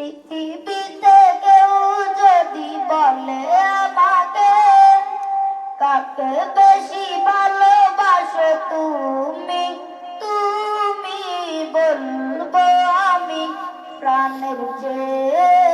পৃথিবীতে কেউ যদি বলে আমাকে কাকে বেশি ভালোবাসো তুমি? তুমি বলব আমি প্রাণের চেয়ে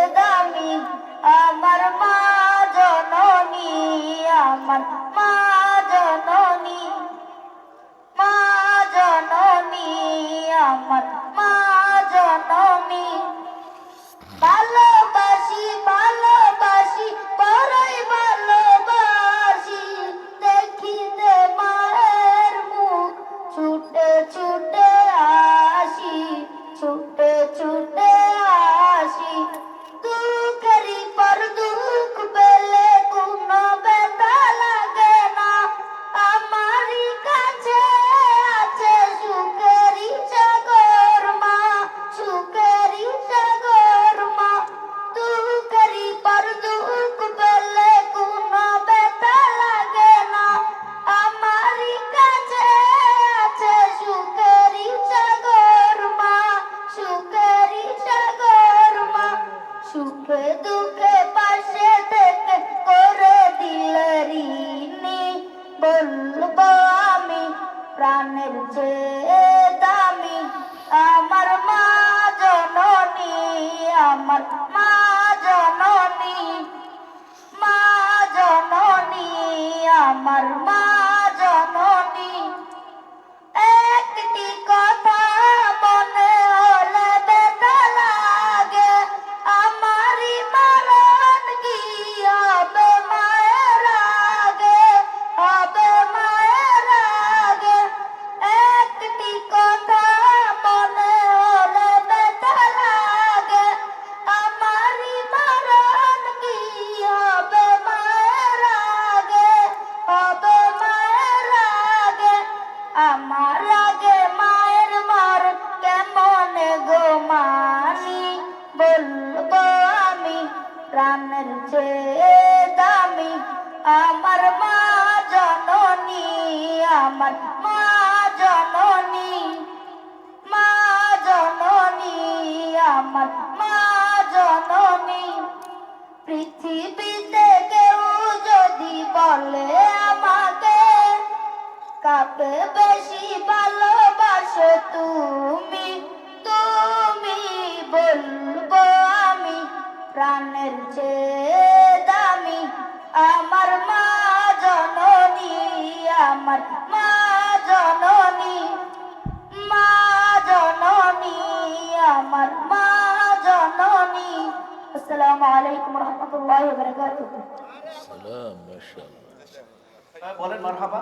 সুখে দুঃখে পাশে থেকে করে দিলে ঋণী বলব আমি প্রাণের চেয়ে দামি, আমার মা জননী, আমার মা জননী মা জননী, আমার আগে মায়ের মার কেমন গো মানি? বলব আমি প্রাণের চেয়ে দামি। আমার মা জননী, আমার মা জননী মা জননী, আমার মা জননী। পৃথিবীতে কেউ যদি বলে কাকে বেশি ভালোবাসো তুমি তুমি বলব আমি প্রাণের চেয়ে দামি। আমার মা জননী, আমার মা জননী মা জননী, আমার মা জননী। আসসালামু আলাইকুম রহমতুল্লাহ সালাম, মাশাআল্লাহ। বলেন মারহাবা।